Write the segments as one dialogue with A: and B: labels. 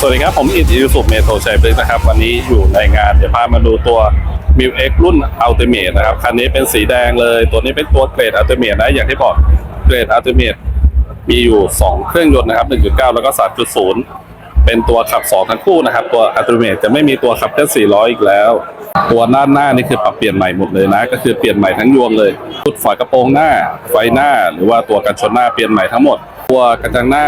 A: สวัสดีครับ ผมอิทอิสุเมโทชัยพฤกษ์นะครับ วันนี้อยู่ในงานเดี๋ยวพามาดูตัว m ิวเอ็กรุ่นอัลติเม e นะครับ คันนี้เป็นสีแดงเลย ตัวนี้เป็นตัวเกรดอัลติเม e นะ อย่างที่บอกเกรดอัลติเม e มีอยู่ 2 เครื่องยนต์นะครับ 1.9 แล้วก็ 3.0 เป็นตัวขับ 2 ทั้งคู่นะครับ ตัวอัลติเม e จะไม่มีตัวขับแค่400 อีกแล้ว ตัวด้าหน้านี่คือปรับเปลี่ยนใหม่หมดเลยนะ ก็คือเปลี่ยนใหม่ทั้งยวงเลยชุดฝากระโปรงหน้า ไฟหน้า หรือว่าตัวกันชนหน้าเปลี่ยนใหม่ทั้งหมด ตัวกระจังหน้า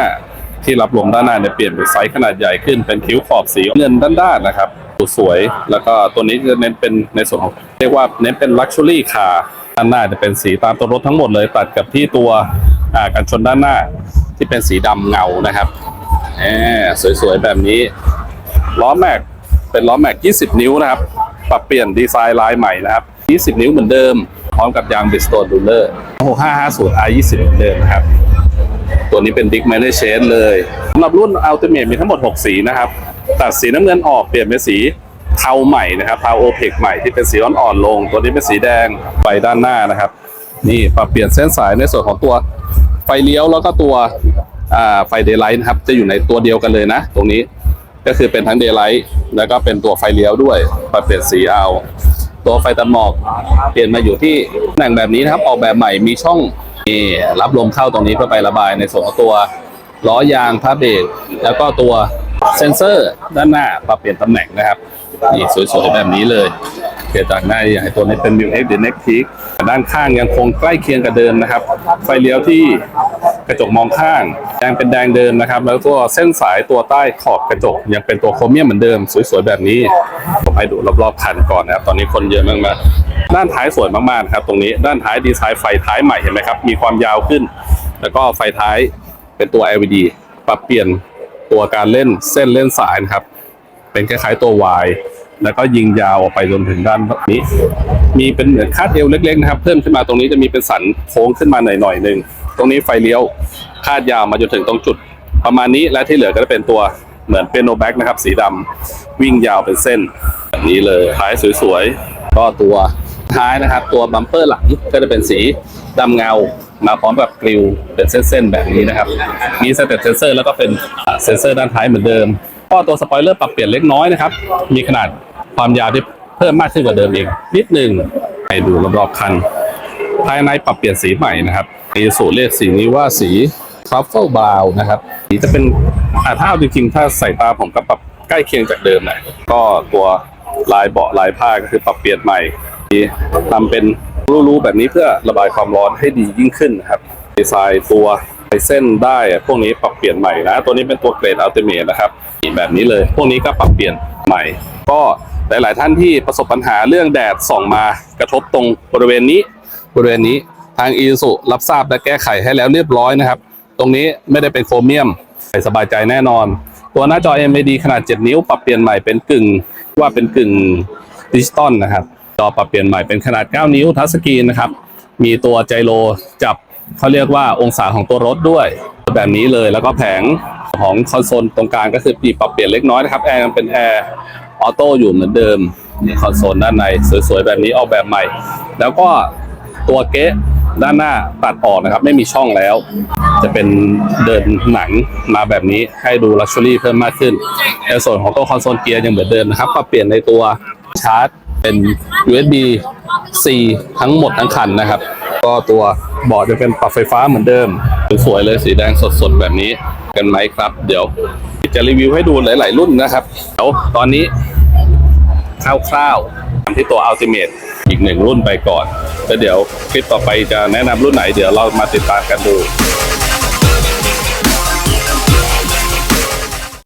A: ที่รับลมด้านหน้าเนี่ยเปลี่ยนเป็นไซส์ขนาดใหญ่ขึ้นเป็นคิ้วขอบสีเงินด้านๆนะครับสวยแล้วก็ตัวนี้จะเน้นเป็นในส่วนของเรียกว่าเน้นเป็นลักชัวรี่คาร์ด้านหน้าจะเป็นสีตามตัวรถทั้งหมดเลยตัดกับที่ตัวกันชนด้านหน้าที่เป็นสีดำเงานะครับแหมสวยๆแบบนี้ล้อแม็กเป็นล้อแม็ก 20 นิ้วนะครับ ปรับเปลี่ยนดีไซน์ลายใหม่นะครับ 20 นิ้วเหมือนเดิม พร้อมกับยางบิสโตนดูเลอร์6550 i 20เหมือนเดิมนะครับ ตัวนี้เป็น Big m a n a g e เลยสำหรับรุ่น Ultimate มีทั้งหมด 6 สีนะครับ ตัดสีน้ำเงินออกเปลี่ยนเป็นสีเทาใหม่นะครับเทาโอเพกใหม่ที่เป็นสีอ่อนๆลง ตัวนี้เป็นสีแดงไฟด้านหน้านะครับ นี่ปรับเปลี่ยนเส้นสายในส่วนของตัวไฟเลี้ยวแล้วก็ตัวไฟเดย์ไลท์นะครับ จะอยู่ในตัวเดียวกันเลยนะ ตรงนี้ก็คือเป็นทั้งเดย์ไลท์แล้วก็เป็นตัวไฟเลี้ยวด้วยปรับเปลี่ยนสีเอาตัวไฟตัดหมอก เปลี่ยนมาอยู่ที่ตำแหน่งแบบนี้นะครับ ออกแบบใหม่มีช่อง นี่รับลมเข้าตรงนี้เพื่อไประบายในส่วนของตัวล้อยางพาเบรกแล้วก็ตัวเซ็นเซอร์ด้านหน้าปรับเปลี่ยนตำแหน่งนะครับนี่สวยๆแบบนี้เลยเกิดจากหน้าอย่ตัวนี้เป็น m ิวเอ็กเด้านข้างยังคงใกล้เคียงกับเดิมนะครับ ไฟเลี้ยวที่กระจกมองข้างยังเป็นแดงเดิมนะครับ แล้วตัวเส้นสายตัวใต้ขอบกระจก ยังเป็นตัวโครเมียมเหมือนเดิม สวยๆแบบนี้ผมให้ดูรอบๆคันก่อนนะครับ ตอนนี้คนเยอะมากๆด้านท้ายสวยมากๆครับ ตรงนี้ด้านท้ายดีไซน์ไฟท้ายใหม่เห็นไหมครับ มีความยาวขึ้น แล้วก็ไฟท้ายเป็นตัว LED ปรับเปลี่ยนตัวการเล่นเส้นเล่นสายนะครับ เป็นคล้ายๆตัว Y แล้วก็ยิงยาวออกไปจนถึงด้านนี้ มีเป็นเหมือนคาดเอวเล็กๆนะครับ เพิ่มขึ้นมาตรงนี้จะมีเป็นสันโค้งขึ้นมาหน่อยๆหนึ่งตรงนี้ไฟเลี้ยวคาดยาวมาจนถึงตรงจุด ประมาณนี้และที่เหลือก็จะเป็นตัวเหมือนเป็นโนแบ็กนะครับ สีดำวิ่งยาวเป็นเส้นแบบนี้เลยท้ายสวยๆ ก็ตัวท้ายนะครับ ตัวบัมเปอร์หลังก็จะเป็นสีดำเงามาพร้อมกับกริลเป็นเส้นๆแบบนี้นะครับ มีสเตตเซนเซอร์แล้วก็เป็นเซนเซอร์ด้านท้ายเหมือนเดิมก็ตัวสปอยเลอร์ปรับเปลี่ยนเล็กน้อยนะครับ มีขนาด ความยาวที่เพิ่มมากขึ้นกว่าเดิมเองนิดหนึ่งไปดูรอบๆคัน ภายในปรับเปลี่ยนสีใหม่นะครับอีสูเรียกสีนี้ว่าสีทรัฟเฟิลบราวนะครับสีจะเป็นอาถ้าเอาจริงๆถ้าใส่ตาผมก็ปรับใกล้เคียงจากเดิมหน่อยก็ตัวลายเบาะลายผ้าก็คือปรับเปลี่ยนใหม่ทำเป็นรูๆแบบนี้เพื่อระบายความร้อนให้ดียิ่งขึ้นนะครับดีไซน์ตัว เส้นได้อะพวกนี้ปรับเปลี่ยนใหม่นะ ตัวนี้เป็นตัวเกรดอัลติเมทนะครับแบบนี้เลยพวกนี้ก็ปรับเปลี่ยนใหม่ ก็หลาย ๆ ท่านที่ประสบปัญหาเรื่องแดดส่องมากระทบตรงบริเวณนี้บริเวณนี้ทางอีสุรับทราบและแก้ไขให้แล้วเรียบร้อยนะครับ ตรงนี้ไม่ได้เป็นโครเมียมใส่สบายใจแน่นอน ตัวหน้าจอ MAD ขนาด 7 นิ้ว ปรับเปลี่ยนใหม่เป็นกึ่งว่าเป็นกึ่งดิจิตอลนะครับ จอปรับเปลี่ยนใหม่เป็นขนาด 9 นิ้วทัชสกรีนนะครับ มีตัวไจโรจับ เขาเรียกว่าองศาของตัวรถด้วย แบบนี้เลยแล้วก็แผงของคอนโซลตรงกลางก็คือปีปรับเปลี่ยนเล็กน้อยนะครับแอร์ยังเป็นแอร์ออโต้อยู่เหมือนเดิมนี่คอนโซลด้านในสวยๆแบบนี้ออกแบบใหม่ แล้วก็ตัวเก๊ะด้านหน้าตัดออกนะครับ ไม่มีช่องแล้ว จะเป็นเดินหนังมาแบบนี้ให้ดูลักชัวรี่เพิ่มมากขึ้นในส่วนของตัวคอนโซลเกียร์ยังเหมือนเดิมนะครับปรับเปลี่ยนในตัวชาร์จเป็น USB C ทั้งหมดทั้งคันนะครับ ก็ตัวบอร์ดจะเป็นปรับไฟฟ้าเหมือนเดิมสวยเลยสีแดงสดๆแบบนี้กันไหมครับ เดี๋ยวจะรีวิวให้ดูหลายๆรุ่นนะครับเดี๋ยวตอนนี้คร่าวๆที่ตัว Ultimate อีกหนึ่งรุ่นไปก่อนแล้วเดี๋ยวคลิปต่อไปจะแนะนำรุ่นไหนเดี๋ยวเรามาติดตามกันดู